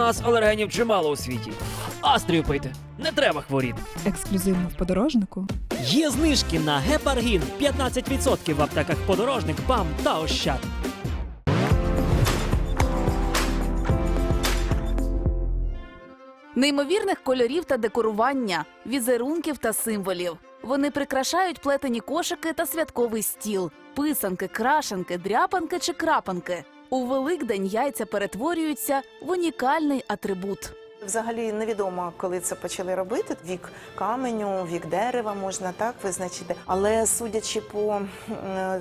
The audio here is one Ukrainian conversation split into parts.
нас алергенів чимало у світі. Астрію пийте, не треба хворіти. Ексклюзивно в подорожнику. Є знижки на гепаргін 15% в аптеках подорожник, БАМ та Ощад. Неймовірних кольорів та декорування, візерунків та символів. Вони прикрашають плетені кошики та святковий стіл, писанки, крашенки, дряпанки чи крапанки. У Великдень яйця перетворюються в унікальний атрибут. Взагалі невідомо, коли це почали робити. Вік каменю, вік дерева можна так визначити. Але судячи по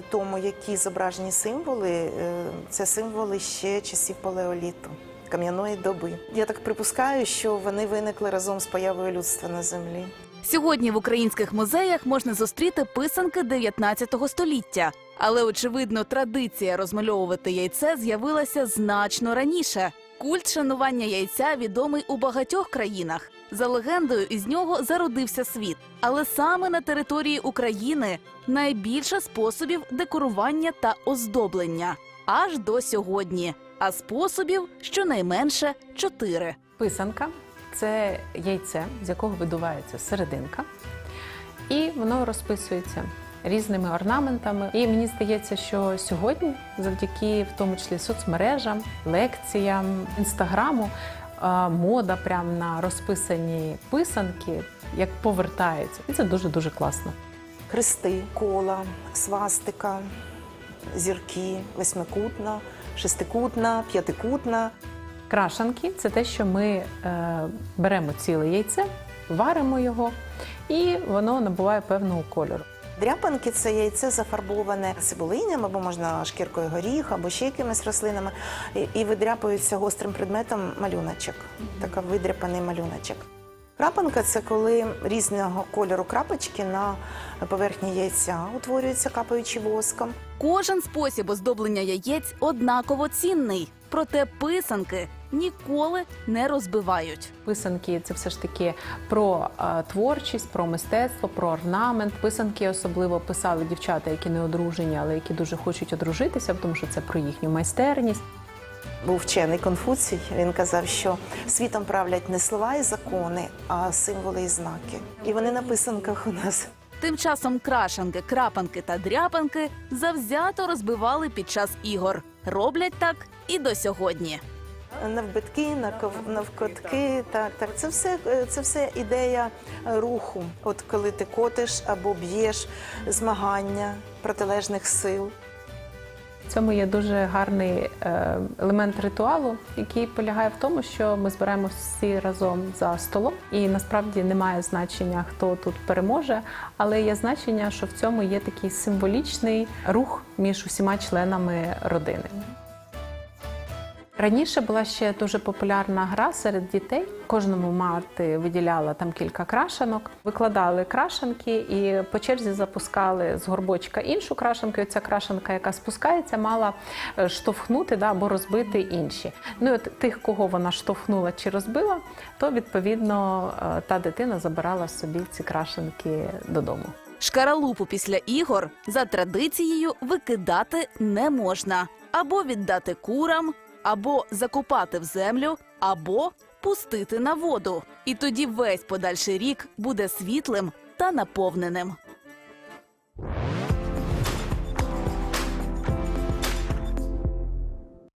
тому, які зображені символи, е, це символи ще часів палеоліту, кам'яної доби. Я так припускаю, що вони виникли разом з появою людства на землі. Сьогодні в українських музеях можна зустріти писанки 19 століття. Але очевидно, традиція розмальовувати яйце з'явилася значно раніше. Культ шанування яйця відомий у багатьох країнах. За легендою, із нього зародився світ. Але саме на території України найбільше способів декорування та оздоблення аж до сьогодні. А способів щонайменше чотири. Писанка це яйце, з якого видувається серединка, і воно розписується різними орнаментами. І мені здається, що сьогодні, завдяки в тому числі соцмережам, лекціям, інстаграму, е, мода прям на розписані писанки як повертається. І це дуже дуже класно. Хрести, кола, свастика, зірки, восьмикутна, шестикутна, п'ятикутна. Крашанки це те, що ми е, беремо ціле яйце, варимо його, і воно набуває певного кольору. Дряпанки це яйце зафарбоване цибулиням або можна шкіркою горіх, або ще якимись рослинами, і, і видряпується гострим предметом малюночок. Така видряпаний малюночок. Крапанка це коли різного кольору крапочки на поверхні яйця утворюються, капаючи воском. Кожен спосіб оздоблення яєць однаково цінний, проте писанки ніколи не розбивають. Писанки це все ж таки про е, творчість, про мистецтво, про орнамент. Писанки особливо писали дівчата, які не одружені, але які дуже хочуть одружитися, тому що це про їхню майстерність. Був вчений Конфуцій. Він казав, що світом правлять не слова і закони, а символи і знаки. І вони на писанках у нас. Тим часом крашанки, крапанки та дряпанки завзято розбивали під час ігор. Роблять так і до сьогодні. Навбитки, навкотки, так, так. Це все, це все ідея е, руху. От коли ти котиш або б'єш змагання протилежних сил. В цьому є дуже гарний е, елемент ритуалу, який полягає в тому, що ми збираємося всі разом за столом, і насправді немає значення, хто тут переможе, але є значення, що в цьому є такий символічний рух між усіма членами родини. Раніше була ще дуже популярна гра серед дітей. Кожному мати виділяла там кілька крашенок, викладали крашенки і по черзі запускали з горбочка іншу крашенку. І ця крашенка, яка спускається, мала е, штовхнути да, або розбити інші. Ну і от тих, кого вона штовхнула чи розбила, то відповідно е, та дитина забирала собі ці крашенки додому. Шкаралупу після ігор за традицією викидати не можна або віддати курам, або закопати в землю, або пустити на воду. І тоді весь подальший рік буде світлим та наповненим.